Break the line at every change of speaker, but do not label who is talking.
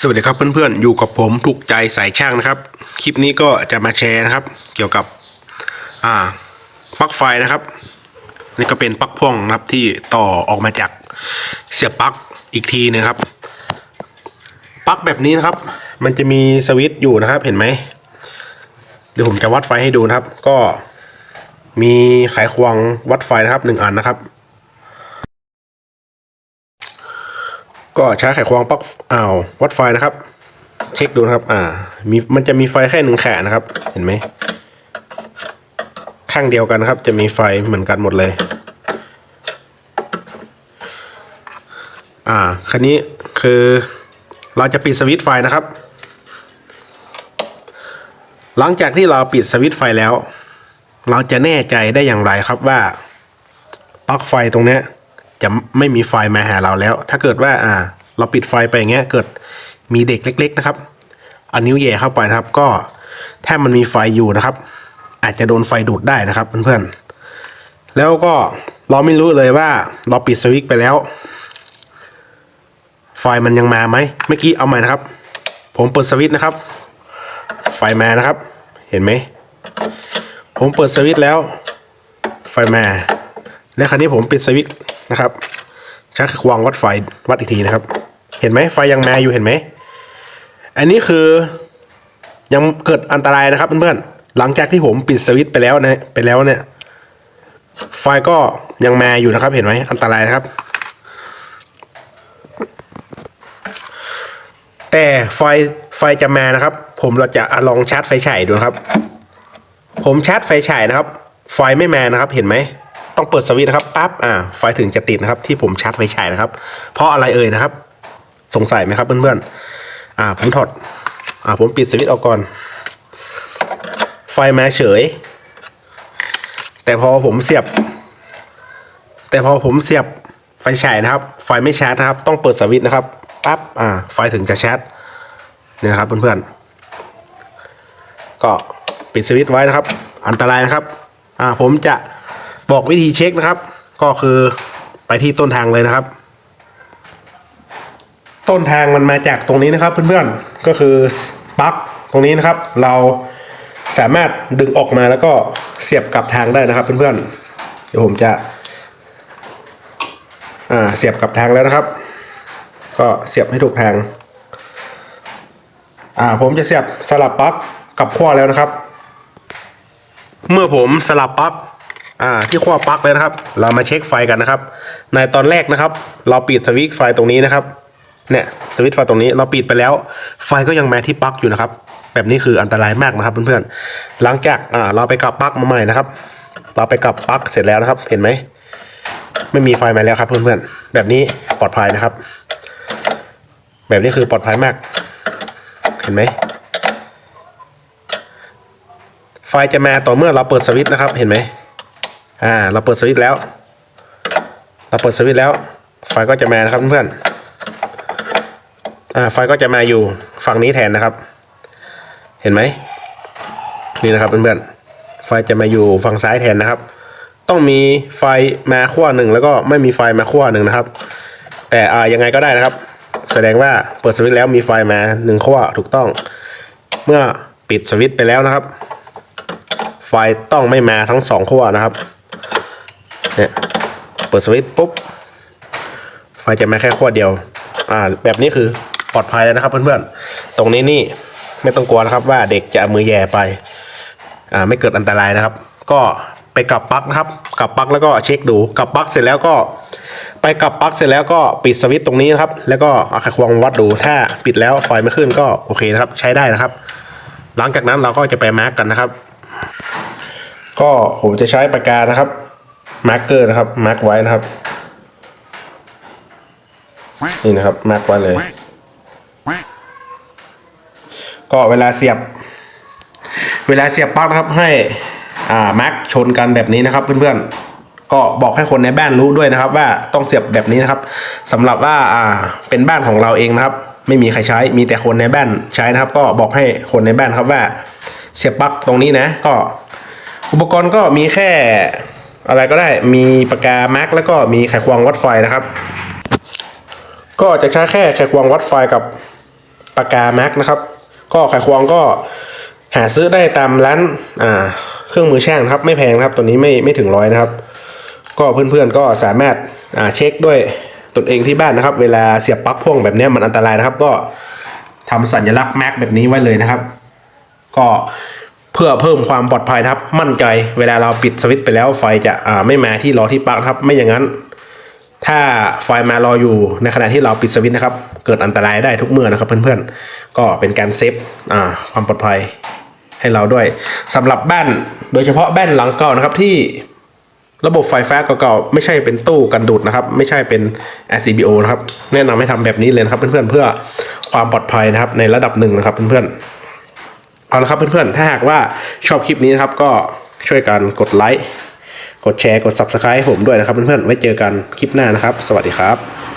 สวัสดีครับเพื่อนๆ อยู่กับผมถูกใจสายช่างนะครับ คลิปนี้ก็จะมาแชร์นะครับ เกี่ยวกับอ่าปลั๊กไฟนะครับ นี่ก็เป็นปลั๊กพ่วงนะครับที่ต่อออกมาจากเสียบปลั๊กอีกทีหนึงครับปลั๊กแบบนี้นะครับ มันจะมีสวิตช์อยู่นะครับเห็นไหมเดี๋ยวผมจะวัดไฟให้ดูนะครับ ก็มีไขควงวัดไฟนะครับหนึ่งอันนะครับ ก็ใช้ไขควงปลั๊กอ้าววัดไฟนะครับ เช็คดูนะครับ อ่า มีมันจะมีไฟแค่หนึ่งแขนนะครับ เห็นไหมข้างเดียวกันครับ จะมีไฟเหมือนกันหมดเลย อ่าคันนี้คือเราจะปิดสวิตช์ไฟนะครับ หลังจากที่เราปิดสวิตช์ไฟแล้ว เราจะแน่ใจได้อย่างไรครับว่าปลั๊กไฟตรงเนี้ย จะไม่มีไฟมาหาเราแล้ว ถ้าเกิดว่าอ่า เราปิดไฟไปอย่างเงี้ยเกิดมีเด็กเล็ก ๆ นะครับเอานิ้วแย่เข้าไปนะครับ ก็ถ้ามันมีไฟอยู่นะครับ อาจจะโดนไฟดูดได้นะครับเพื่อนๆแล้วก็เราไม่รู้เลยว่าเราปิดสวิตช์ไปแล้ว ไฟมันยังมาไหมเมื่อกี้เอาใหม่นะครับ ผมเปิดสวิตช์นะครับ ไฟมานะครับ เห็นไหมผมเปิดสวิตช์แล้ว ไฟมา และคราวนี้ผมปิดสวิตช์ นะครับใช้ควงวัดไฟวัดอีกทีนะครับ เห็นไหมไฟยังแมอยู่เห็นไหมอันนี้คือยังเกิดอันตรายนะครับเพื่อนๆหลังจากที่ผมปิดสวิตช์ไปแล้วนะไปแล้วเนี่ย ไฟก็ยังแมอยู่นะครับ เห็นไหมอันตรายนะครับ แต่ไฟไฟจะแมนะครับ ผมเราจะลองชาร์จไฟฉายดูครับ ผมชาร์จไฟฉายนะครับ ไฟไม่แมนะครับเห็นไหม ต้องเปิดสวิตช์นะครับปั๊บอ่าไฟถึงจะติดนะครับ ที่ผมชาร์จไฟฉายนะครับ เพราะอะไรเอ่ยนะครับ สงสัยไหมครับเพื่อนๆอ่า ผมถอดอ่าผมปิดสวิตช์ออกก่อน ไฟมาเฉย แต่พอผมเสียบ แต่พอผมเสียบไฟฉายนะครับ ไฟไม่ชาร์จนะครับ ต้องเปิดสวิตช์นะครับปั๊บอ่า ไฟถึงจะชาร์จเนี่ยนะครับเพื่อนๆก็ปิดสวิตช์ไว้นะครับ อันตรายนะครับ อ่าผมจะ บอกวิธีเช็คนะครับ ก็คือไปที่ต้นทางเลยนะครับ ต้นทางมันมาจากตรงนี้นะครับ เพื่อนๆก็คือปลั๊กตรงนี้นะครับ เราสามารถดึงออกมาแล้วก็เสียบกลับทางได้นะครับ เพื่อนๆเดี๋ยวผมจะอ่าเสียบกลับทางแล้วนะครับ ก็เสียบให้ถูกทางอ่าผมจะเสียบสลับปลั๊กกับขั้วแล้วนะครับ เมื่อผมสลับปลั๊ก อ่าที่ขั้วปลั๊กเลยนะครับ เรามาเช็คไฟกันนะครับ ในตอนแรกนะครับ เราปิดสวิตช์ไฟตรงนี้นะครับเนี่ยสวิตช์ไฟตรงนี้เราปิดไปแล้ว ไฟก็ยังแมาที่ปลั๊กอยู่นะครับ แบบนี้คืออันตรายมากนะครับเพื่อนๆหลังจากอ่าเราไปกลับปลั๊กมาใหม่นะครับ เราไปกลับปลั๊กเสร็จแล้วนะครับ เห็นไหมไม่มีไฟมาแล้วครับเพื่อนๆแบบนี้ปลอดภัยนะครับ แบบนี้คือปลอดภัยมาก เห็นไหมไฟจะมาต่อเมื่อเราเปิดสวิตช์นะครับ เห็นไหม อ่า เราเปิดสวิตช์แล้ว เราเปิดสวิตช์แล้ว ไฟก็จะมานะครับเพื่อนๆอ่า ไฟก็จะมาอยู่ฝั่งนี้แทนนะครับ เห็นไหม นี่นะครับเพื่อนๆ ไฟจะมาอยู่ฝั่งซ้ายแทนนะครับ ต้องมีไฟมาขั้วหนึ่งแล้วก็ไม่มีไฟมาขั้วหนึ่งนะครับ แต่อ่ายังไงก็ได้นะครับ แสดงว่าเปิดสวิตช์แล้วมีไฟมาหนึ่งขั้วถูกต้อง เมื่อปิดสวิตช์ไปแล้วนะครับ ไฟต้องไม่มาทั้งสองขั้วนะครับ เนี่ยเปิดสวิตช์ปุ๊บไฟจะมาแค่ขั้วเดียว อ่า แบบนี้คือปลอดภัยแล้วนะครับ เพื่อนๆ ตรงนี้นี่ไม่ต้องกลัวนะครับ ว่าเด็กจะมือแย่ไป อ่า ไม่เกิดอันตรายนะครับ ก็ไปกลับปลั๊กนะครับกลับปลั๊กแล้วก็เช็คดูกลับปลั๊กเสร็จแล้วก็ ไปกลับปลั๊กเสร็จแล้วก็ปิดสวิตช์ตรงนี้นะครับ แล้วก็เอาไขควงวัดดูถ้าปิดแล้วไฟไม่ขึ้นก็โอเคนะครับ ใช้ได้นะครับ หลังจากนั้นเราก็จะไปมาร์กกันนะครับ ก็ผมจะใช้ปากกานะครับ มาร์กเกอร์นะครับมาร์กไว้นะครับ นี่นะครับมาร์กไว้เลย ก็เวลาเสียบ เวลาเสียบปลั๊กนะครับให้อ่ามาร์กชนกันแบบนี้นะครับ เพื่อนๆ ก็บอกให้คนในบ้านรู้ด้วยนะครับ ว่าต้องเสียบแบบนี้นะครับสำหรับว่าอ่าเป็นบ้านของเราเองนะครับ ไม่มีใครใช้มีแต่คนในบ้านใช้นะครับ ก็บอกให้คนในบ้านครับว่า เสียบปลั๊กตรงนี้นะ ก็อุปกรณ์ก็มีแค่ อะไรก็ได้มีปากกามาร์กแล้วก็มีไขควงวัดไฟนะครับ ก็จะใช้แค่ไขควงวัดไฟกับปากกาแม็กนะครับ ก็ไขควงก็หาซื้อได้ตามร้านอ่าเครื่องมือช่างครับไม่แพงครับตัวนี้ไม่ไม่ถึงร้อยนะครับ ก็เพื่อนๆก็สามารถอ่าเช็คด้วยตนเองที่บ้านนะครับ เวลาเสียบปลั๊กพ่วงแบบนี้มันอันตรายนะครับ ก็ทำสัญลักษณ์แม็กแบบนี้ไว้เลยนะครับ ก็ พื่อเพิ่มความปลอดภัยครับมั่นใจเวลาเราปิดสวิตช์ไปแล้วไฟจะอ่าไม่มาที่ล้อที่ปลั๊กครับไม่อย่างนั้น ถ้าไฟมารออยู่ในขณะที่เราปิดสวิตช์นะครับ เกิดอันตรายได้ทุกเมื่อนะครับ เพื่อนๆก็เป็นการเซฟอ่าความปลอดภัยให้เราด้วยสำหรับบ้านโดยเฉพาะบ้านหลังเก่านะครับที่ระบบไฟฟ้าเก่าๆไม่ใช่เป็นตู้กันดูดนะครับ ไม่ใช่เป็น RCBO นะครับ แนะนำให้ทำแบบนี้เลยนะครับ เพื่อนๆเพื่อความปลอดภัยนะครับในระดับหนึ่งนะครับเพื่อนๆ เอาละครับเพื่อนๆ ถ้าหากว่าชอบคลิปนี้นะครับ ก็ช่วยกันกดไลค์ กดแชร์ กด Subscribe ผมด้วยนะครับเพื่อนๆ ไว้เจอกันคลิปหน้านะครับ สวัสดีครับ